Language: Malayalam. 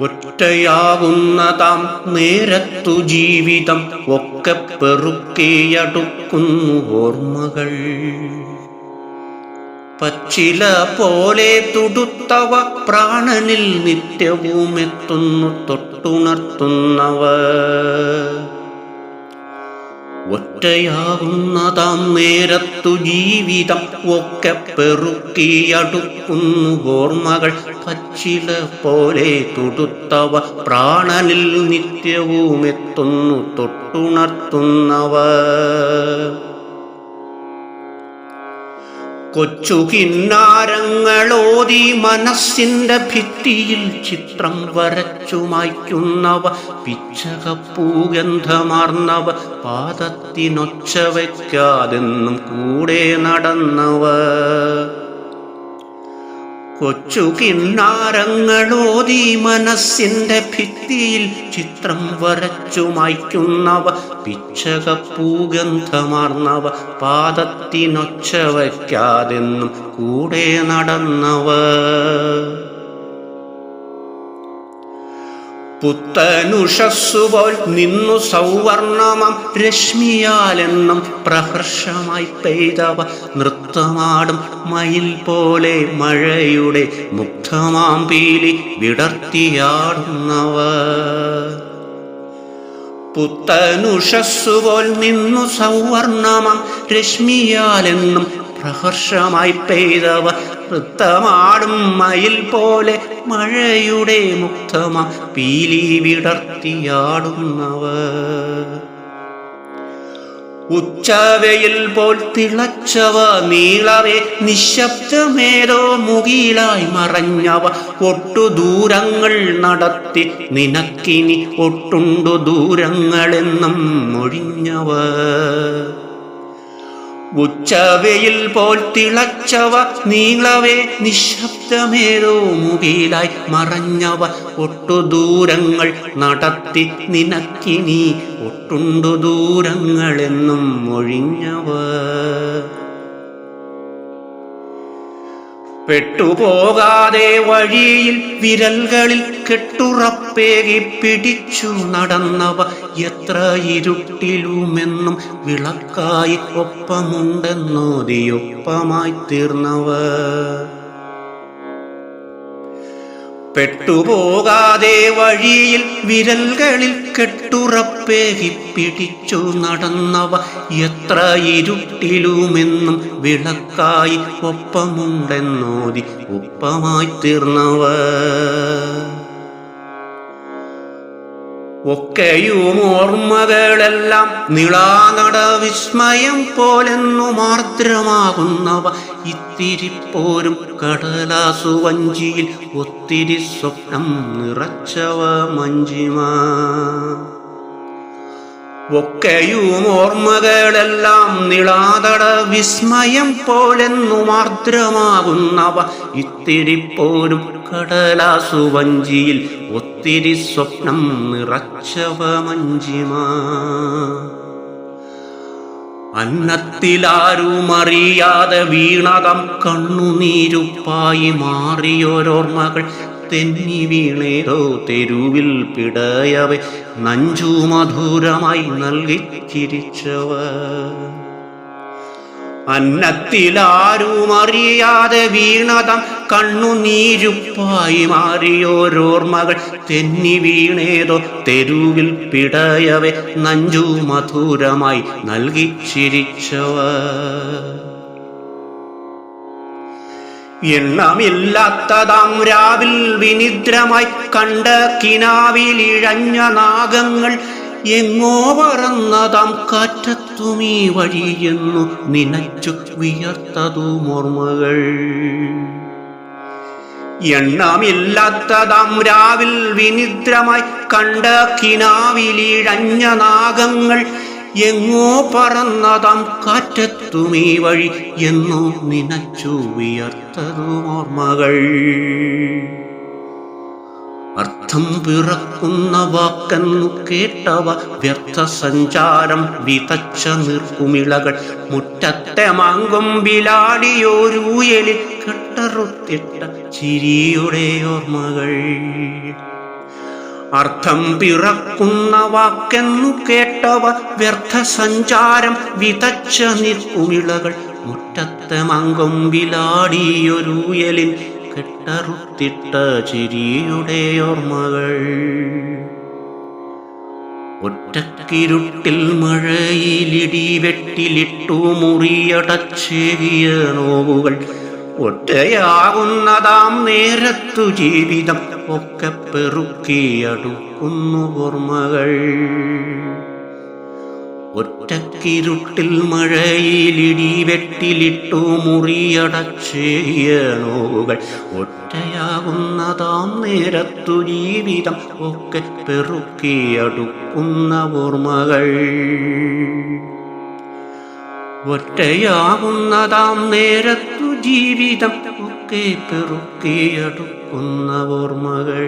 ഒറ്റയാകുന്നതാം നേരത്തു ജീവിതം ഒക്കെ പെറുക്കിയടുക്കുന്നു ഓർമ്മകൾ. പച്ചില പോലെ തുടുത്തവ പ്രാണനിൽ നിത്യവും എത്തുന്നു തൊട്ടുണർത്തുന്നവ. ഒറ്റയാകുന്നതാം നേരത്തു ജീവിതം ഒക്കെ പെറുക്കിയടുക്കുന്നു ഓർമ്മകൾ. പച്ചില പോലെ തുടുത്തവ പ്രാണനിൽ നിത്യവും എത്തുന്നു തൊട്ടുണർത്തുന്നവ. കൊച്ചു കിന്നാരങ്ങളോതി മനസ്സിന്റെ ഭിത്തിയിൽ ചിത്രം വരച്ചു മായ്ക്കുന്നവ പിച്ചകപ്പൂഗന്ധമാർന്നവ പാദത്തിനൊച്ച വയ്ക്കാതെന്നും കൂടെ നടന്നവ. കൊച്ചു കിന്നാരങ്ങളോതി മനസ്സിന്റെ ഭിത്തിയിൽ ചിത്രം വരച്ചു മായ്ക്കുന്നവ പിച്ചകപ്പൂഗന്ധമാർന്നവ പാദത്തിനൊച്ച വയ്ക്കാതെന്നും കൂടെ നടന്നവ. പുത്തനുഷസ്സുപോൽ നിന്നു സൗവർണമം രശ്മിയാലെന്നും പ്രഹർഷമായി പെയ്തവ നൃത്തമാടും മയിൽ പോലെ മഴയുടെ മുഗ്ധമാം പീലി വിടർത്തിയാടുന്നവ. പുത്തനുഷസ്സുപോൽ നിന്നു സൗവർണമം രശ്മിയാലെന്നും പ്രഹർഷമായി പെയ്തവ നൃത്തമാടും മയിൽ പോലെ മഴയുടെ മുക്തമ പീലി വിടർത്തിയാടുന്നവ. ഉച്ചവയിൽ പോൽ തിളച്ചവ നീളവേ നിശബ്ദമേതോ മുകിലായി മറഞ്ഞവ ഒട്ടു ദൂരങ്ങൾ നടത്തി. നിനക്കിനി ഒട്ടുണ്ടു ദൂരങ്ങളെന്നും മൊഴിഞ്ഞവ. ഉച്ചവയിൽ പോൽ തിളച്ചവ നീളവേ നിശബ്ദമേതോ മുകിലായി മറഞ്ഞവ ഒട്ടു ദൂരങ്ങൾ നടത്തി നിനക്കിനി ഒട്ടുണ്ടു ദൂരങ്ങളെന്നും മൊഴിഞ്ഞവ പെട്ടുപോകാതെ വഴിയിൽ വിരലുകളിൽ കെട്ടുറപ്പേകി പിടിച്ചു നടന്നവ എത്ര ഇരുട്ടിലുമെന്നും വിളക്കായി ഒപ്പമുണ്ടെന്നോതിയൊപ്പമായി തീർന്നവ പെട്ടുപോകാതെ വഴിയിൽ വിരൽകളിൽ കെട്ടുറപ്പേകി പിടിച്ചു നടന്നവ എത്ര ഇരുട്ടിലുമെന്നും വിളക്കായി ഒപ്പമുണ്ടെന്നോതി ഒപ്പമായി തീർന്നവ ഒക്കെയും ഓർമ്മകളെല്ലാം നിളാനട വിസ്മയം പോലെന്നു മാർദ്രമാകുന്നവ ഇത്തിരിപ്പോരും കടലാസു വഞ്ചിയിൽ ഒത്തിരി സ്വപ്നം നിറച്ചവ മഞ്ചിമ ഒക്കെയും ഓർമ്മകളെല്ലാം നിളാതട വിസ്മയം പോലെന്നു മാർദ്രമാകുന്നവ ഇത്തിരി പോലും കടലാസു വഞ്ചിയിൽ ഒത്തിരി സ്വപ്നം നിറച്ചവ മഞ്ചിമ അന്നത്തിലാരുമറിയാതെ വീണതം കണ്ണുനീരുപ്പായി മാറിയോരോർമ്മകൾ തെന്നി വീണേരോ തെരുവിൽ പിടയവെ. നഞ്ചു മധുരമായി നൽകി ചിരിച്ചവ അന്നത്തിലാരുമറിയാതെ വീണതം കണ്ണുനീരുപ്പായി മാറിയോരോർമ്മകൾ. തെന്നി വീണേതോ തെരുവിൽ പിടയവെ. നഞ്ചു മധുരമായി നൽകി ചിരിച്ചവ എണ്ണമില്ലാത്തതാം രാവിൽ വിനിദ്രമായി കണ്ട കിനാവിലിഴഞ്ഞ നാഗങ്ങൾ എങ്ങോ പറന്നതാം. കാറ്റത്തുമീ വഴിയെന്നു നിനച്ചു വിയർത്തതും ഓർമ്മകൾ. എണ്ണമില്ലാത്തതാം രാവിൽ വിനിദ്രമായി കണ്ട കിനാവിലിഴഞ്ഞ നാഗങ്ങൾ എങ്ങോ പറന്നതാം. കാറ്റത്തുമീ വഴി എന്നോ നിനച്ചു വിയർത്തതും ഓർമ്മകൾ. അർത്ഥം പിറക്കുന്ന വാക്കെന്നു കേട്ടവ വ്യർത്ഥ സഞ്ചാരം വിതച്ച നിർക്കുമിളകൾ. മുറ്റത്തെ മാങ്കും ബിലാടിയോരൂയലിൽ കെട്ടറുത്തിട്ട ചിരിയുടെ ഓർമ്മകൾ. അർത്ഥം പിറക്കുന്ന വാക്കെന്നു കേട്ടവ വ്യർത്ഥ സഞ്ചാരം വിതച്ച നിൽക്കുമിളകൾ മുറ്റത്തെ മങ്കൊമ്പിലാടിയൊരുയലിൽ കെട്ടറുത്തിട്ട ചിരിയുടെ ഓർമ്മകൾ. ഒറ്റക്കിരുട്ടിൽ മഴയിലിടി വെട്ടിലിട്ടു മുറിയടച്ചേകിയ നോവുകൾ. ഒറ്റയാകുന്നതാം നേരത്തു ജീവിതം ഒക്കെ പെറുക്കിയടുക്കുന്നു ഓർമ്മകൾ. ഒറ്റക്കിരുട്ടിൽ മഴയിലിടി വെട്ടിലിട്ടു മുറിയടച്ചേയ നോവുകൾ. ഒറ്റയാകുന്നതാം നേരത്തു ജീവിതം ഒക്കെ പെറുക്കിയടുക്കുന്ന ഓർമ്മകൾ. ഒറ്റയാകുന്നതാം നേരത്തു ജീവിതം ഒക്കെ പെറുക്കിയെടുക്കുന്ന ഓർമ്മകൾ.